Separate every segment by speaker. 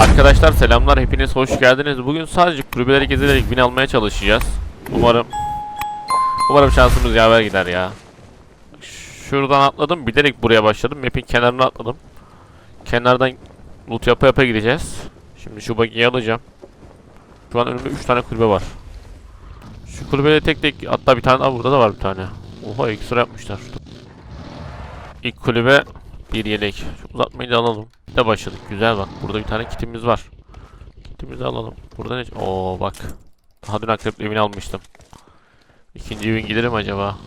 Speaker 1: Arkadaşlar selamlar hepiniz hoş geldiniz. Bugün sadece kulübeleri gezerek win almaya çalışacağız. Umarım Umarım şansımız yaver gider ya. Şuradan atladım bilerek buraya başladım. Map'in kenarına atladım. Kenardan loot yapa yapa gideceğiz. Şimdi şu bagiyi alacağım. Şu an önümde 3 tane kulübe var. Şu kulübede tek tek hatta bir tane daha burada da var bir tane. Oha ekstra yapmışlar. İlk kulübe bir yelek. Şu uzatmayı da alalım. De başladık. Güzel bak. Burada bir tane kitimiz var. Kitimizi alalım. Burada ne? Oo bak. Daha dün akrep evini almıştım. İkinci evin giderim acaba?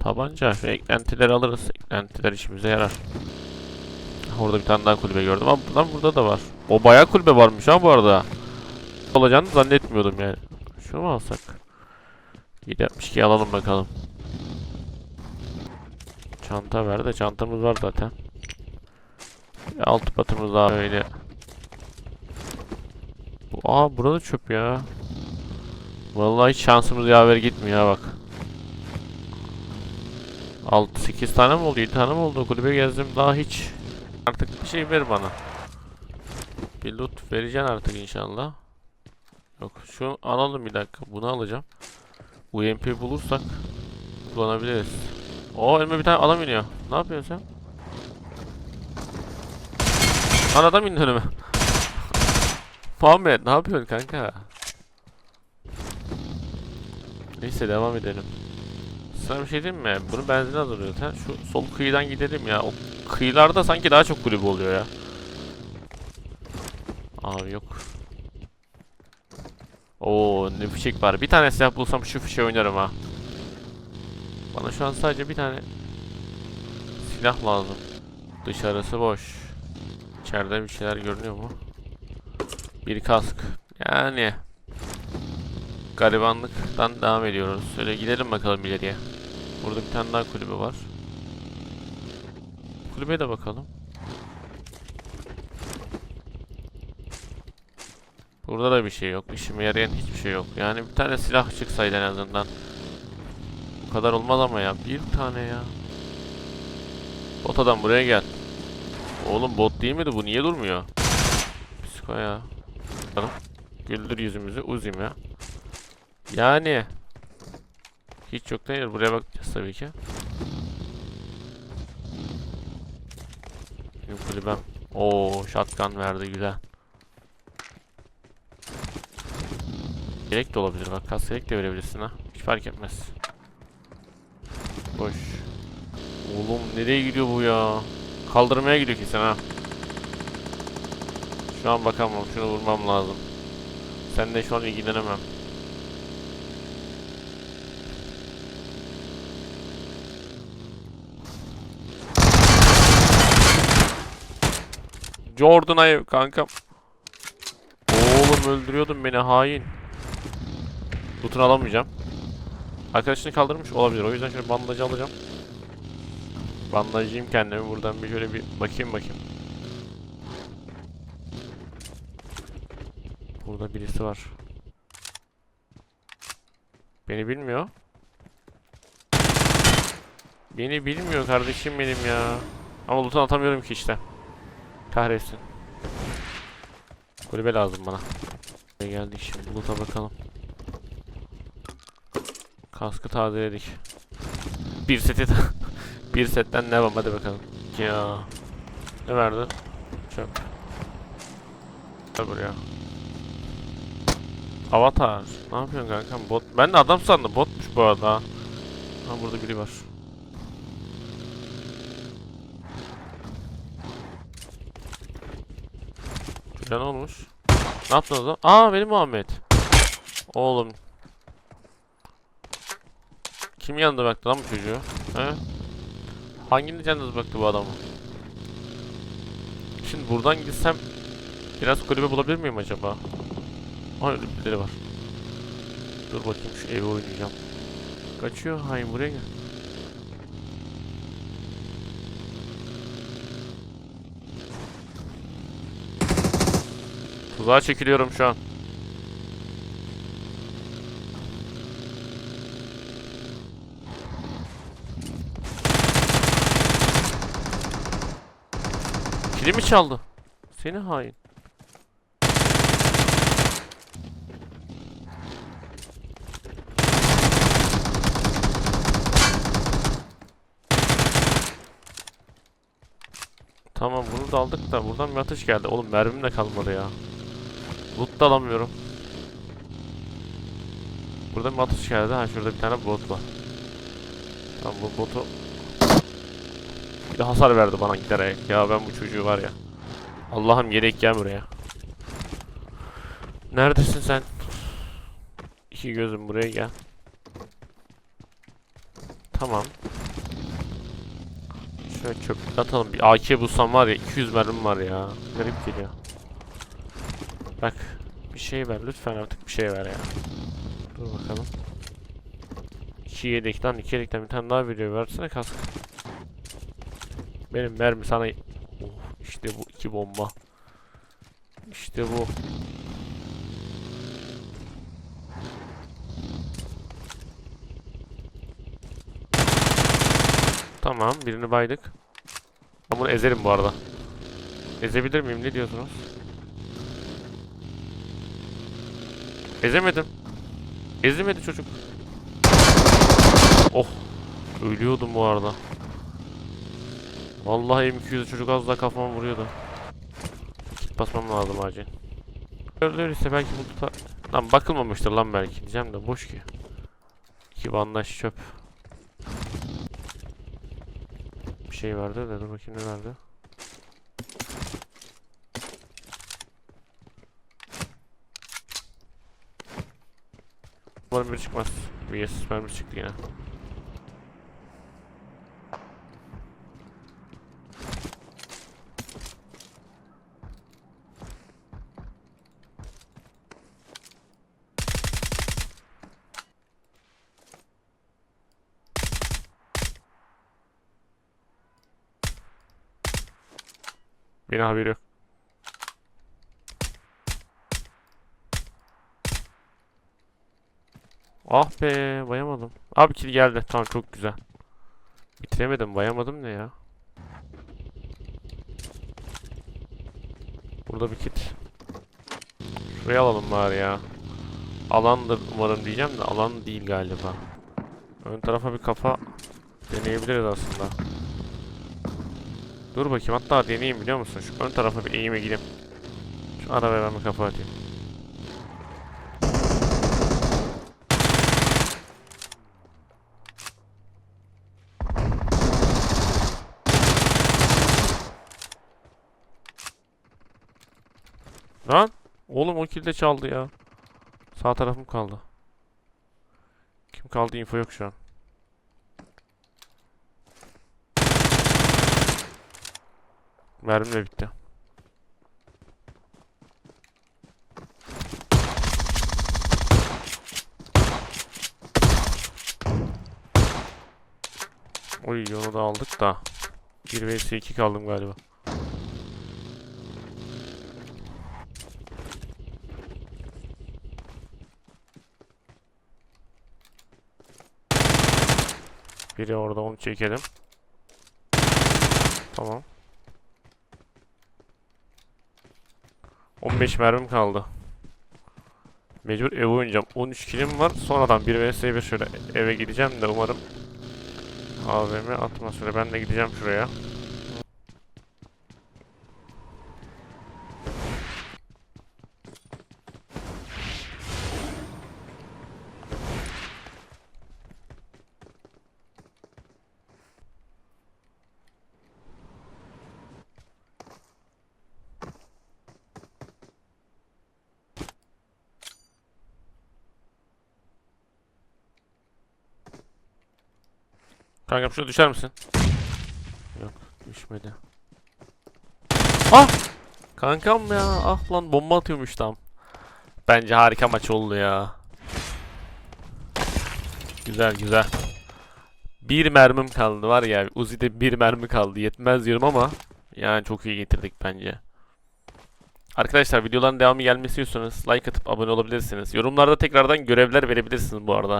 Speaker 1: Tabanca. Şu eklentileri alırız. Eklentiler işimize yarar. Orada bir tane daha kulübe gördüm. Ama buradan burada da var. O bayağı kulübe varmış ha bu arada. Olacağını zannetmiyordum yani. Şunu mu alsak? 762 alalım bakalım. Çanta ver de çantamız var zaten. Alt patımız daha öyle. Aa burada çöp ya. Vallahi hiç şansımız yaver gitmiyor bak. 6 8 tane mi oldu? 7 tane mi oldu? Kulübe gezdim daha hiç. Artık bir şey ver bana. Bir loot vereceksin artık inşallah. Yok şu alalım bir dakika. Bunu alacağım. UMP bulursak kullanabiliriz. Oo önüme bir tane adam iniyor. Ne yapıyorsun sen? Lan adam indi önüme. Muhammed ne yapıyorsun kanka? Neyse devam edelim. Sana bir şey diyeyim mi? Bunu benzin hazırlıyor. Sen şu sol kıyıdan gidelim ya. O kıyılarda sanki daha çok kulüp oluyor ya. Abi yok. Oo ne fişek var. Bir tane silah bulsam şu fişeği oynarım ha. Bana şu an sadece bir tane silah lazım. Dışarısı boş. İçeride bir şeyler görünüyor mu? Bir kask. Yani garibanlıktan devam ediyoruz. Şöyle gidelim bakalım ileriye. Burada bir tane daha kulübe var. Kulübeye de bakalım. Burada da bir şey yok. İşime yarayan hiçbir şey yok. Yani bir tane silah çıksaydı en azından. Kadar olmaz ama ya. Bir tane ya. Bot adam buraya gel. Oğlum bot değil miydi bu? Niye durmuyor? Psiko ya. Güldür yüzümüzü. Uzayım ya. Yani. Hiç yok değil. Buraya bakacağız tabii ki. Benim kulübem. Oo, shotgun verdi güzel. Yelek de olabilir bak. Kas yelek de verebilirsin ha. Hiç fark etmez. Boş. Oğlum nereye gidiyor bu ya? Kaldırmaya gidiyor kesin ha. Şu an bakamam. Şunu vurmam lazım. Sen de şu an ilgilenemem. Jordan Ayew kankam. Oğlum öldürüyordun beni hain. Loot'unu alamayacağım. Arkadaşını kaldırmış olabilir. O yüzden şöyle bandajı alacağım. Bandajlayayım kendimi buradan bir şöyle bir bakayım bakayım. Burada birisi var. Beni bilmiyor. Beni bilmiyor kardeşim benim ya. Ama loot'unu atamıyorum ki işte. Kahretsin. Kulübe lazım bana. Geldik şimdi loot'a bakalım. Kaskı tazeledik. Bir seti bir setten devam hadi bakalım. Ya. Ne verdi? Çöp. Gel buraya. Avatar. Ne yapıyorsun kankam? Bot. Ben de adam sandım. Botmuş bu arada. Ha burada biri var. Ne olmuş? Ne yaptın o zaman? Aa benim Muhammed. Oğlum. Kim yanında baktı lan bu çocuğu? He? Hanginiz yalnız baktı bu adamı? Şimdi buradan gitsem biraz kulübe bulabilir miyim acaba? Aa öyle var. Dur bakayım şu evi oynayacağım. Kaçıyor. Hayır buraya gel. Tuzağa çekiliyorum şu an. Kilimi çaldı. Seni hain. Tamam bunu da aldık da buradan bir atış geldi. Oğlum mermim de kalmadı ya. Loot da alamıyorum. Burada bir atış geldi. Ha şurada bir tane bot var. Tamam bu botu bir hasar verdi bana giderek. Ya ben bu çocuğu var ya. Allah'ım gerek gel buraya. Neredesin sen? İki gözüm buraya gel. Tamam. Şöyle çöp atalım. Bir AK bulsam var ya 200 mermim var ya. Garip geliyor. Bak bir şey ver lütfen artık bir şey ver ya. Dur bakalım. 2 yedekten 2 yedekten bir tane daha veriyor. Versene kask. Benim mermi sana... Oh, işte bu iki bomba. İşte bu. Tamam birini baydık. Ben bunu ezerim bu arada. Ezebilir miyim ne diyorsunuz? Ezemedim. Ezemedi çocuk. Oh. Ölüyordum bu arada. Vallahi M200 çocuk az daha kafama vuruyordu. Basmam lazım acil. Öyleyse belki bu tutar... Lan bakılmamıştır lan belki diyeceğim de boş ki. İki bandaj çöp. Bir şey vardı da dur bakayım ne vardı. Umarım biri çıkmaz. VS mermi çıktı yine. Yine haberi yok. Ah be bayamadım. Abi kill geldi. Tamam çok güzel. Bitiremedim bayamadım ne ya. Burada bir kit. Şuraya alalım bari ya. Alandır umarım diyeceğim de alan değil galiba. Ön tarafa bir kafa deneyebiliriz aslında. Dur bakayım hatta deneyeyim biliyor musun? Şu ön tarafa bir eğime gideyim. Şu arabaya ben bir kafa atayım. Lan! Oğlum o kill de çaldı ya. Sağ tarafım kaldı. Kim kaldı info yok şu an. Mermim de bitti. Oy onu da aldık da. 1 vs 2 kaldım galiba. Biri orada onu çekelim. Tamam. 15 mermim kaldı. Mecbur eve oynayacağım. 13 kilim var. Sonradan 1 vs 1 şöyle eve gideceğim de umarım AVM atma süre. Ben de gideceğim şuraya. Kankam şuraya düşer misin? Yok düşmedi. Ah! Kankam ya ah lan bomba atıyormuş tam. Bence harika maç oldu ya. Güzel güzel. Bir mermim kaldı var ya Uzi'de bir mermi kaldı yetmez diyorum ama yani çok iyi getirdik bence. Arkadaşlar videoların devamı gelmesi istiyorsanız like atıp abone olabilirsiniz. Yorumlarda tekrardan görevler verebilirsiniz bu arada.